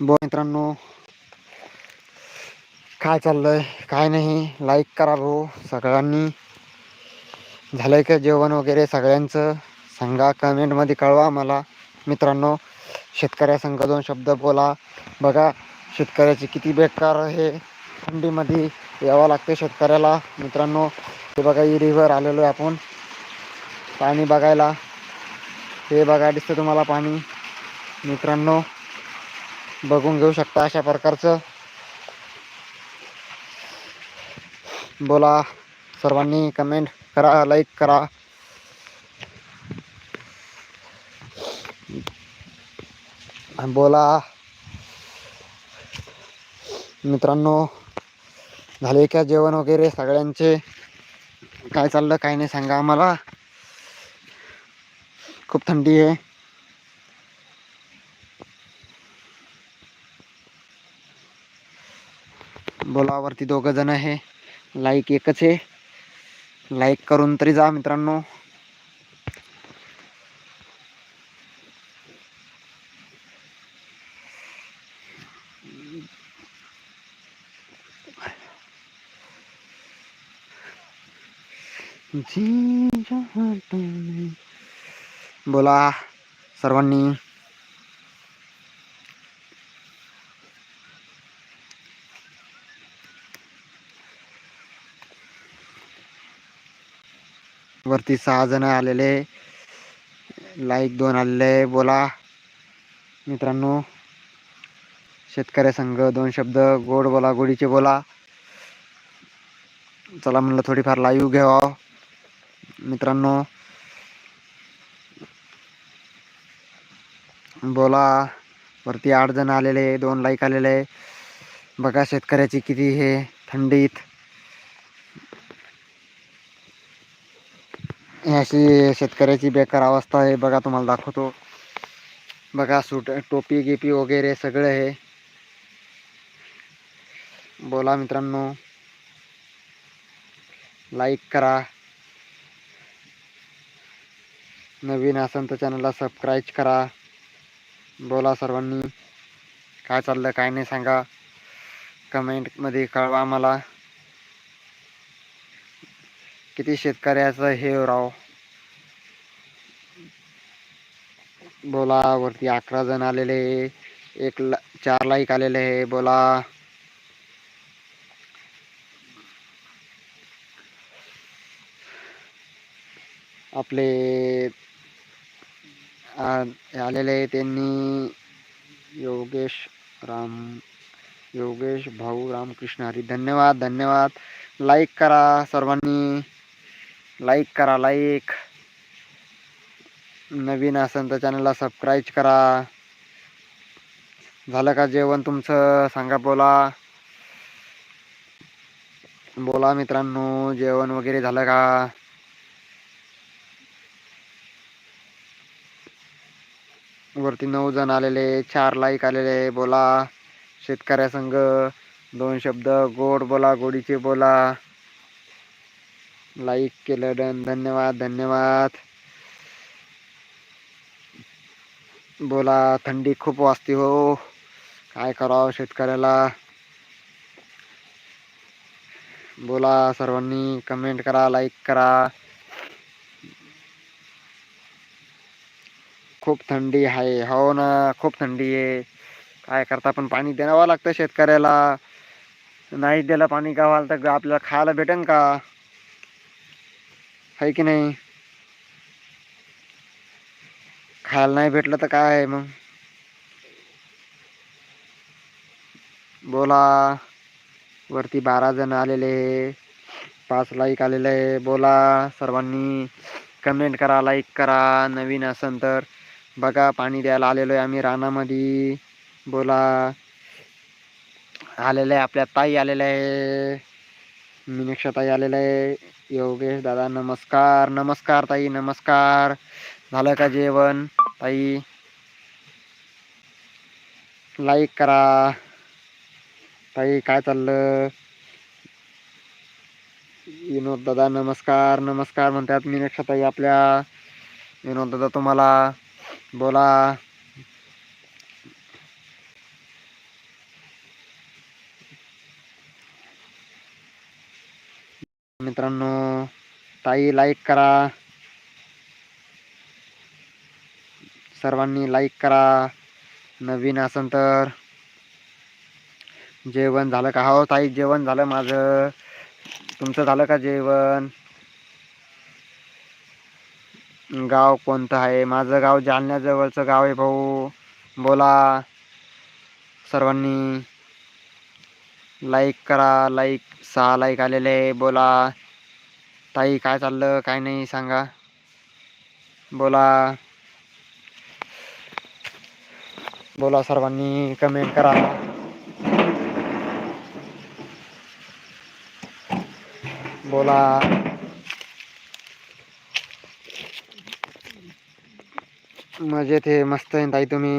बो मित्रांनो काय चाललंय काय नाही लाईक करा भाऊ सगळ्यांनी. झालंय का जेवण वगैरे सगळ्यांचं? सांगा कमेंटमध्ये कळवा मला मित्रांनो शेतकऱ्या संघ दोन शब्द बोला. बघा शेतकऱ्याचे किती बेकार हे थंडीमध्ये यावं लागते शेतकऱ्याला. मित्रांनो ते बघा इरीवर आलेलो आहे आपण. पाणी बघायला. हे बघा दिसतं तुम्हाला पाणी. मित्रांनो बघून घेऊ शकता अशा प्रकारचं. बोला सर्वांनी कमेंट करा लाईक करा. बोला. मित्रांनो झाले का जेवण वगैरे सगळ्यांचे? काय चाललं काय नाही सांगा आम्हाला. खूप थंडी आहे. बोला वरती दोघं जण आहे. लाईक एकच आहे. लाईक करून तरी जा मित्रांनो. बोला सर्वांनी. वरती सहा जण आलेले. लाईक दोन आलेले. बोला. मित्रांनो शेतकऱ्या संघ दोन शब्द. गोड बोला गोडीचे बोला. चला म्हणलं थोडीफार लाईव्ह घ्यावा मित्रांनो बोला. वरती आठ जण आलेले दोन लाईक आलेले. बघा शेतकऱ्याची किती हे थंडीत. अशी शेतकऱ्याची बेकार अवस्था आहे. बघा तुम्हाला दाखवतो. बघा सूट टोपी गिपी वगैरे सगळं आहे बोला मित्रांनो. लाईक करा. नवीन असेल तर चॅनलला सबस्क्राईब करा. बोला सर्वांनी. काय चाललं काय नाही सांगा. कमेंटमध्ये कळवा आम्हाला. किती शेतकऱ्याचं हे राव? बोला वरती अकरा जण आलेले एक ला चार लाईक आलेले आहे. बोला. आपले आलेले त्यांनी योगेश राम योगेश भाऊ रामकृष्ण हरी. धन्यवाद धन्यवाद. लाईक करा सर्वांनी. लाईक करा लाईक नवीन असेल तर चॅनलला सबस्क्राईब करा. झालं का जेवण तुमचं? सांगा बोला. बोला मित्रांनो जेवण वगैरे झालं का? वरती नऊ जण आलेले चार लाईक आलेले बोला. शेतकऱ्या संघ दोन शब्द गोड बोला गोडीचे बोला. लाईक केलं डन धन्यवाद धन्यवाद. बोला थंडी खूप वाजते हो. काय करावं शेतकऱ्याला? बोला सर्वांनी कमेंट करा लाईक करा. खूप थंडी आहे. हो ना खूप थंडी आहे. काय करता पण पाणी द्यावं लागतं शेतकऱ्याला. नाही दिलं पाणी गावाला तर आपल्याला खायला भेटेन का? आहे की नाही? खायला नाही भेटलं तर काय आहे मग? बोला. वरती बारा जण आलेले पाच लाईक आलेले आहे. बोला. सर्वांनी कमेंट करा लाईक करा. नवीन असेल तर बघा. पाणी द्यायला आलेलो आहे आम्ही रानामध्ये. बोला. आलेलं आहे. आपल्या ताई आलेलं आहे. मीनाक्षा ताई आलेलं आहे. योगेश दादा नमस्कार नमस्कार ताई नमस्कार. झालं का जेवण? ताई लाईक करा. ताई काय चाललं? विनोद दादा नमस्कार नमस्कार म्हणतात मी ताई आपल्या. विनोद दादा तुम्हाला बोला. मित्रांनो ताई लाईक करा. सर्वांनी लाईक करा. नवीन असन तर. जेवण झालं का? हो ताई जेवण झालं माझं. तुमचं झालं का जेवण? गाव कोणतं आहे? माझं गाव जालन्याजवळचं गाव आहे भाऊ. बोला. सर्वांनी लाईक करा लाईक सहा लाईक आलेले आहे बोला. ताई काय चाललं काय नाही सांगा. बोला. बोला सर्वांनी कमेंट करा. बोला. मजेत आहे मस्त आहे ताई तुम्ही.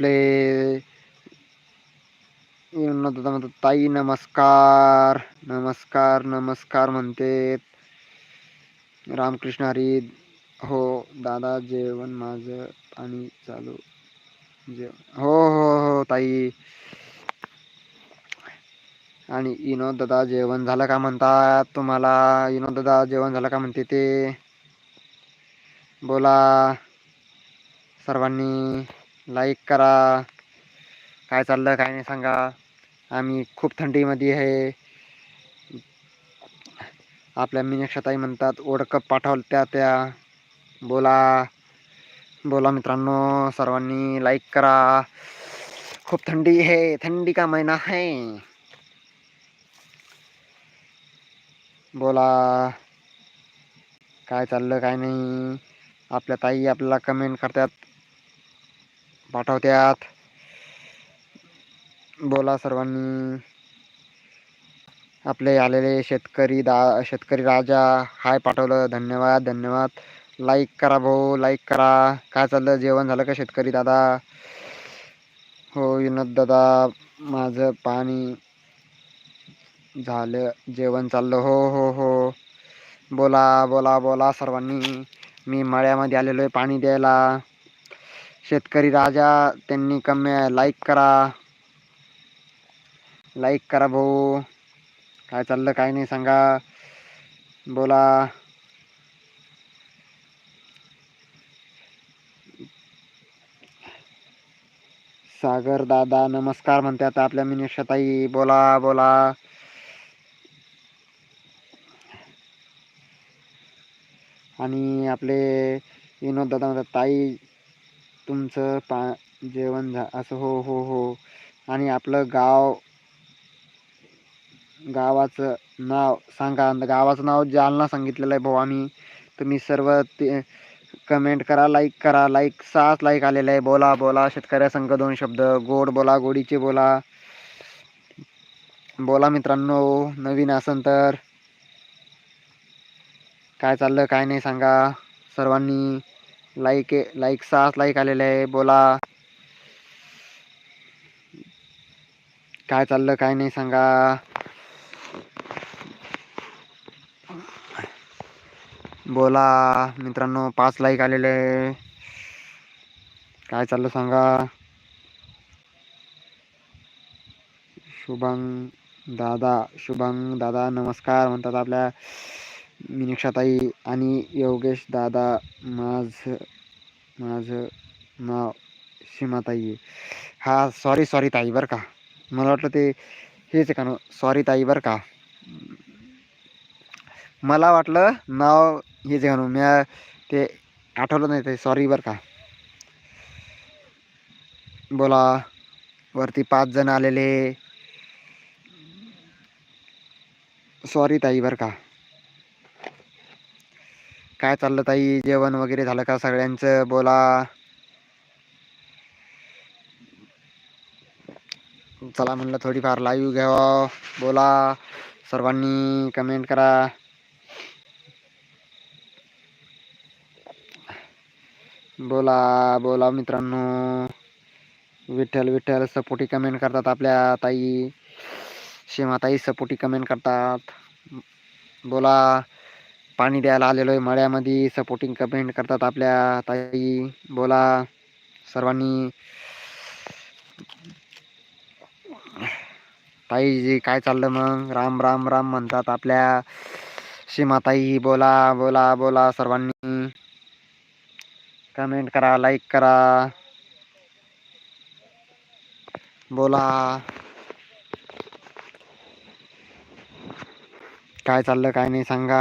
आपले दादा म्हणतात ताई नमस्कार नमस्कार नमस्कार म्हणते रामकृष्ण हरी हो दादा जेवण माझं आणि चालू जेवण हो हो हो ताई आणि इनो दादा जेवण झालं का म्हणतात तुम्हाला इनो दादा जेवण झालं का म्हणते ते बोला सर्वांनी लाईक करा. काय चाललं काय नाही सांगा. आम्ही खूप थंडीमध्ये आहे. आपल्या मीनाक्षाताई म्हणतात ओडकप पाठवल त्या त्या. बोला. बोला मित्रांनो सर्वांनी लाईक करा. खूप थंडी आहे. थंडी का महिना है बोला. काय चाललं काय नाही? आपल्या ताई आपल्याला कमेंट करतात. पाठवत्यात. बोला सर्वांनी. आपले आलेले शेतकरी दा शेतकरी राजा हाय पाठवलं. धन्यवाद धन्यवाद. लाईक करा भाऊ लाईक करा. काय चाललं? जेवण झालं का शेतकरी दादा? हो विनोद दादा माझं पाणी झालं. जेवण चाललं. हो हो हो. बोला बोला बोला सर्वांनी. मी मळ्यामध्ये आलेलो आहे पाणी द्यायला. शेतकरी राजा त्यांनी कमी लाईक करा. लाईक करा भाऊ. काय चाललं काय नाही सांगा. बोला. सागर दादा नमस्कार म्हणतात आपल्या मिनिषताई बोला बोला. आणि आपले विनोद दादा म्हणतात ताई तुमचं पा जेवण झा असं हो हो हो. आणि आपलं गाव गावाचं नाव सांगा. गावाचं नाव जालना सांगितलेलं आहे भाऊ आम्ही. तुम्ही सर्व ते कमेंट करा लाईक करा. लाईक सहाच लाईक आलेलं आहे. बोला बोला. शेतकऱ्या संघ दोन शब्द. गोड बोला गोडीचे बोला. बोला मित्रांनो नवीन असन तर. काय चाललं काय नाही सांगा. सर्वांनी लाईक सहाच लाईक आलेले आहे, बोला. काय चाललं, काय नाही सांगा. बोला, मित्रांनो, पाच आलेले आहे. काय चाललं सांगा. शुभंग दादा शुभंग दादा, नमस्कार म्हणतात आपल्या. मिनिक्षाताई आणि योगेश दादा माझं माझं नाव सीमाताई. हा सॉरी सॉरी ताई बरं का. मला वाटलं ते हेच आहे का सॉरी ताई बरं का. मला वाटलं नाव हेच का म्या मी ते आठवलं नाही ते सॉरी बरं का. बोला वरती पाच जण आलेले. सॉरी ताई बरं का. काय चाललं ताई? जेवण वगैरे झालं का सगळ्यांचं? बोला. चला म्हणलं थोडीफार लाईव्ह घ्यावा. बोला. सर्वांनी कमेंट करा. बोला बोला मित्रांनो. विठ्ठल विठ्ठल सपोटी कमेंट करतात आपल्या ताई. शेमाताई सपोटी कमेंट करतात. बोला. पाणी द्यायला आलेलो आहे. मळ्यामध्ये सपोर्टिंग कमेंट करतात आपल्या ताई. बोला. सर्वांनी. ताई जी काय चाललं मग? राम राम राम म्हणतात आपल्या सीमाताई. बोला बोला बोला सर्वांनी. कमेंट करा लाईक करा. बोला. काय चाललं काय नाही सांगा.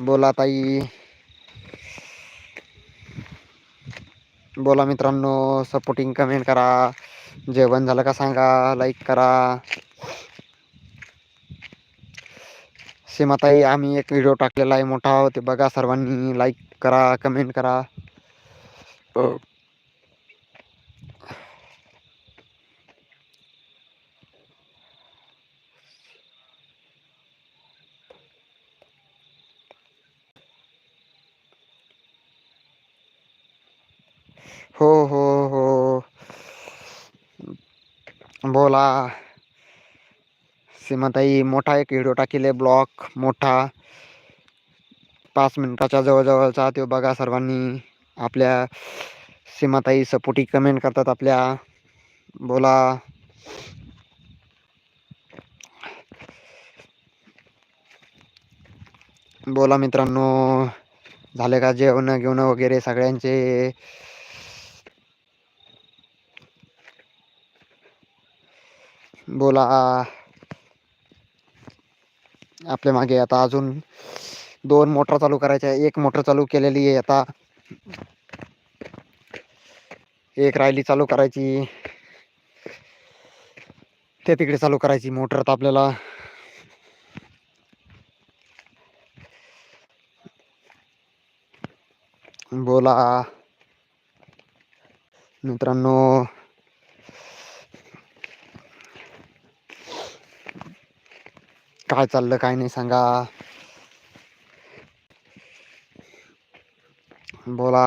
बोला ताई. बोला मित्रांनो सपोर्टिंग कमेंट करा. जेवण झालं का सांगा लाईक करा. सीमाताई आम्ही एक व्हिडिओ टाकलेला आहे मोठा. ते बघा सर्वांनी लाईक करा कमेंट करा. हो हो हो. बोला. सीमाताई मोठा एक व्हिडिओ टाकेले ब्लॉक मोठा. पाच मिनिटाच्या जवळजवळचा तो बघा सर्वांनी. आपल्या सीमाताई सपोर्टी कमेंट करतात आपल्या. बोला. बोला मित्रांनो. झाले का जेवण घेऊन वगैरे सगळ्यांचे? बोला आपल्या मागे आता अजून दोन मोटर चालू करायच्या. एक मोटर चालू केलेली आहे आता. एक रायली चालू करायची. ते तिकडे चालू करायची मोटर आता आपल्याला. बोला मित्रांनो काय चाललं काय नाही सांगा. बोला.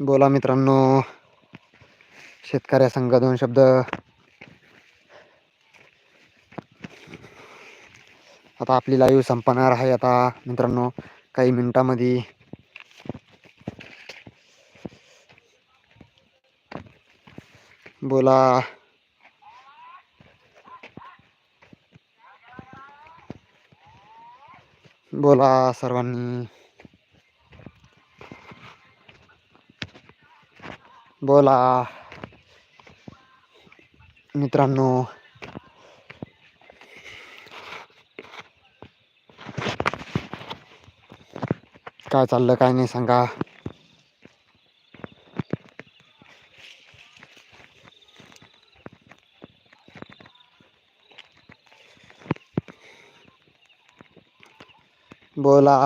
बोला मित्रांनो. शेतकऱ्या संघ दोन शब्द. आता आपली लाईव्ह संपणार आहे आता मित्रांनो. काही मिनिटामध्ये. बोला. बोला सर्वांनी. बोला. मित्रांनो. काय चाललं काय नाही सांगा. बोला.